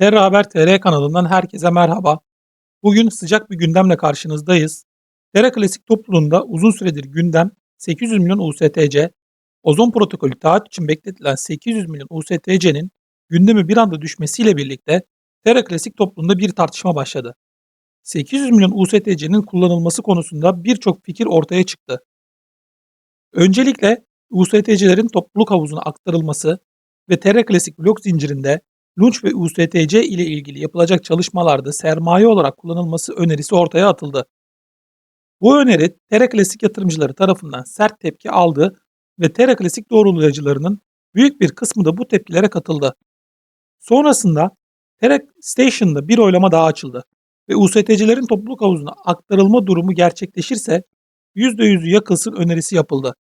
TR Haber TR kanalından herkese merhaba. Bugün sıcak bir gündemle karşınızdayız. TR Klasik topluluğunda uzun süredir gündem 800 milyon USTC, ozon protokolü taahhüt için bekletilen 800 milyon USTC'nin gündemi bir anda düşmesiyle birlikte TR Klasik topluluğunda bir tartışma başladı. 800 milyon USTC'nin kullanılması konusunda birçok fikir ortaya çıktı. Öncelikle USTC'lerin topluluk havuzuna aktarılması ve TR Klasik blok zincirinde Lunch ve USTC ile ilgili yapılacak çalışmalarda sermaye olarak kullanılması önerisi ortaya atıldı. Bu öneri TR Klasik yatırımcıları tarafından sert tepki aldı ve TR Klasik doğrulayıcılarının büyük bir kısmı da bu tepkilere katıldı. Sonrasında TR Station'da bir oylama daha açıldı ve USTC'lerin topluluk havuzuna aktarılma durumu gerçekleşirse %100'ü yakılsın önerisi yapıldı.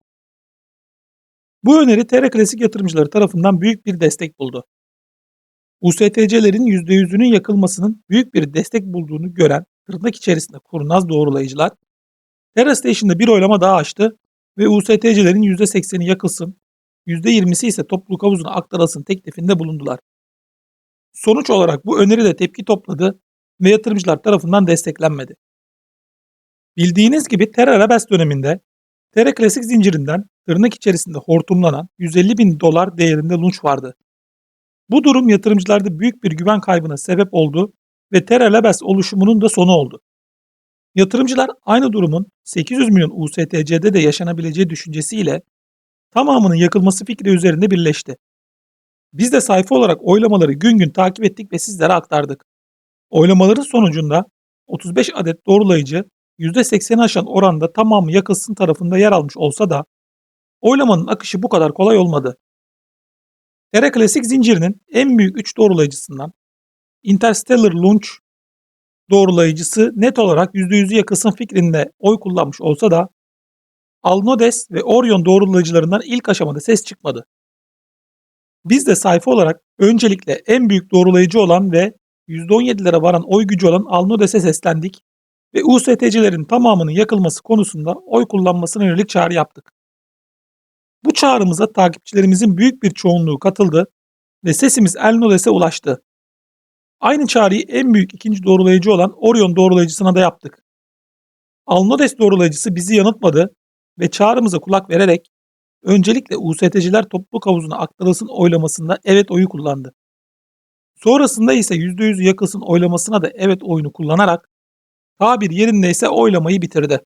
Bu öneri TR Klasik yatırımcıları tarafından büyük bir destek buldu. USTC'lerin %100'ünün yakılmasının büyük bir destek bulduğunu gören tırnak içerisinde kurnaz doğrulayıcılar Terra Station'da bir oylama daha açtı ve USTC'lerin %80'i yakılsın, %20'si ise topluluk havuzuna aktarılsın teklifinde bulundular. Sonuç olarak bu öneri de tepki topladı ve yatırımcılar tarafından desteklenmedi. Bildiğiniz gibi Terra Arabes döneminde Terra Klasik zincirinden tırnak içerisinde hortumlanan 150 bin dolar değerinde lunch vardı. Bu durum yatırımcılarda büyük bir güven kaybına sebep oldu ve Terra Labs oluşumunun da sonu oldu. Yatırımcılar aynı durumun 800 milyon USTC'de de yaşanabileceği düşüncesiyle tamamının yakılması fikri üzerinde birleşti. Biz de sayfa olarak oylamaları gün gün takip ettik ve sizlere aktardık. Oylamaların sonucunda 35 adet doğrulayıcı %80'i aşan oranda tamamı yakılsın tarafında yer almış olsa da oylamanın akışı bu kadar kolay olmadı. Terra Klasik zincirinin en büyük 3 doğrulayıcısından Interstellar Launch doğrulayıcısı net olarak %100'ü yakasın fikrinde oy kullanmış olsa da Alnodes ve Orion doğrulayıcılarından ilk aşamada ses çıkmadı. Biz de sayfa olarak öncelikle en büyük doğrulayıcı olan ve %17'lere varan oy gücü olan Alnodes'e seslendik ve USTC'lerin tamamının yakılması konusunda oy kullanmasına yönelik çağrı yaptık. Bu çağrımıza takipçilerimizin büyük bir çoğunluğu katıldı ve sesimiz Elnodes'e ulaştı. Aynı çağrıyı en büyük ikinci doğrulayıcı olan Orion doğrulayıcısına da yaptık. Alnodes doğrulayıcısı bizi yanıltmadı ve çağrımıza kulak vererek öncelikle USTC'ler topluluk havuzuna aktarılsın oylamasında evet oyu kullandı. Sonrasında ise %100'ü yakılsın oylamasına da evet oyunu kullanarak tabir yerindeyse oylamayı bitirdi.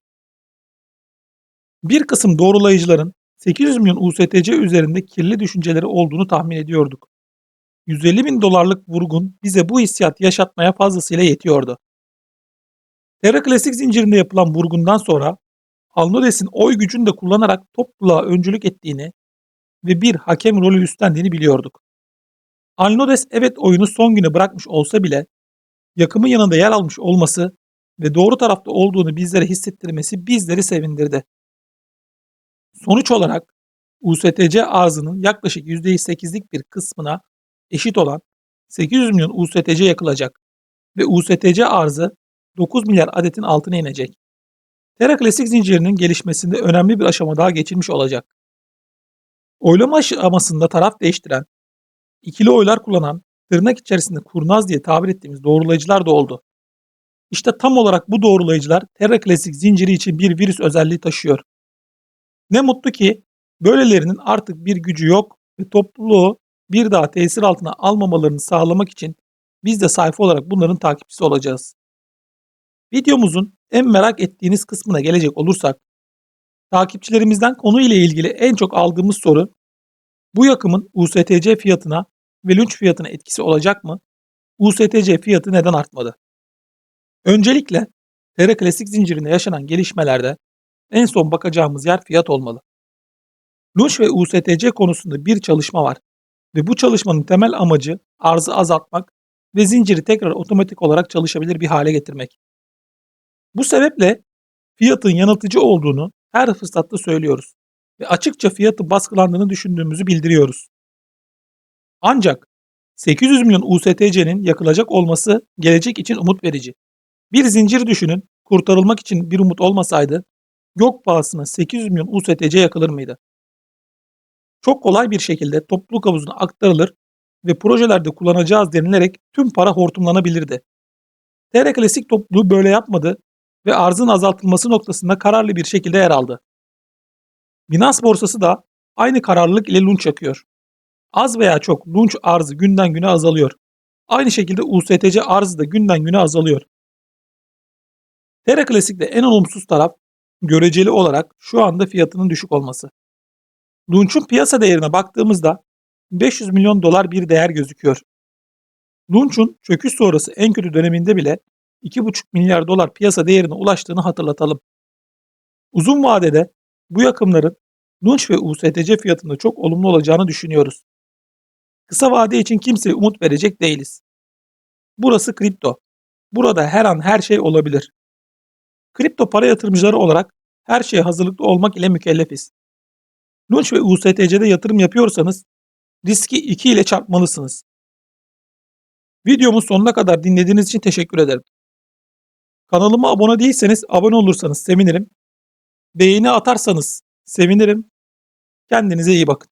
Bir kısım doğrulayıcıların 800 milyon USTC üzerinde kirli düşünceleri olduğunu tahmin ediyorduk. 150 bin dolarlık vurgun bize bu hissiyat yaşatmaya fazlasıyla yetiyordu. Terra Klasik zincirinde yapılan vurgundan sonra Alnodes'in oy gücünü de kullanarak topluluğa öncülük ettiğini ve bir hakem rolü üstlendiğini biliyorduk. Alnodes evet oyunu son güne bırakmış olsa bile yakımın yanında yer almış olması ve doğru tarafta olduğunu bizlere hissettirmesi bizleri sevindirdi. Sonuç olarak USTC arzının yaklaşık %8'lik bir kısmına eşit olan 800 milyon USTC yakılacak ve USTC arzı 9 milyar adetin altına inecek. Terra Klasik zincirinin gelişmesinde önemli bir aşama daha geçilmiş olacak. Oylama aşamasında taraf değiştiren, ikili oylar kullanan, tırnak içerisinde kurnaz diye tabir ettiğimiz doğrulayıcılar da oldu. İşte tam olarak bu doğrulayıcılar Terra Klasik zinciri için bir virüs özelliği taşıyor. Ne mutlu ki böylelerinin artık bir gücü yok ve topluluğu bir daha tesir altına almamalarını sağlamak için biz de sayfa olarak bunların takipçisi olacağız. Videomuzun en merak ettiğiniz kısmına gelecek olursak, takipçilerimizden konu ile ilgili en çok aldığımız soru, bu yakımın USTC fiyatına ve lunch fiyatına etkisi olacak mı? USTC fiyatı neden artmadı? Öncelikle TR Klasik zincirinde yaşanan gelişmelerde en son bakacağımız yer fiyat olmalı. Lunch ve USTC konusunda bir çalışma var ve bu çalışmanın temel amacı arzı azaltmak ve zinciri tekrar otomatik olarak çalışabilir bir hale getirmek. Bu sebeple fiyatın yanıltıcı olduğunu her fırsatta söylüyoruz ve açıkça fiyatı baskılandığını düşündüğümüzü bildiriyoruz. Ancak 800 milyon USTC'nin yakılacak olması gelecek için umut verici. Bir zincir düşünün, kurtarılmak için bir umut olmasaydı yok pahasına 800 milyon USTC yakılır mıydı? Çok kolay bir şekilde topluluk havuzuna aktarılır ve projelerde kullanacağız denilerek tüm para hortumlanabilirdi. TR Klasik topluluğu böyle yapmadı ve arzın azaltılması noktasında kararlı bir şekilde yer aldı. Binance borsası da aynı kararlılık ile lunch yakıyor. Az veya çok lunch arzı günden güne azalıyor. Aynı şekilde USTC arzı da günden güne azalıyor. Terra Classic'te en olumsuz taraf göreceli olarak şu anda fiyatının düşük olması. Lunch'un piyasa değerine baktığımızda 500 milyon dolar bir değer gözüküyor. Lunch'un çöküş sonrası en kötü döneminde bile 2,5 milyar dolar piyasa değerine ulaştığını hatırlatalım. Uzun vadede bu yakımların Lunch ve USTC fiyatında çok olumlu olacağını düşünüyoruz. Kısa vade için kimseye umut verecek değiliz. Burası kripto. Burada her an her şey olabilir. Kripto para yatırımcıları olarak her şeye hazırlıklı olmak ile mükellefiz. Lunch ve USTC'de yatırım yapıyorsanız riski 2 ile çarpmalısınız. Videomu sonuna kadar dinlediğiniz için teşekkür ederim. Kanalıma abone değilseniz abone olursanız sevinirim. Beğeni atarsanız sevinirim. Kendinize iyi bakın.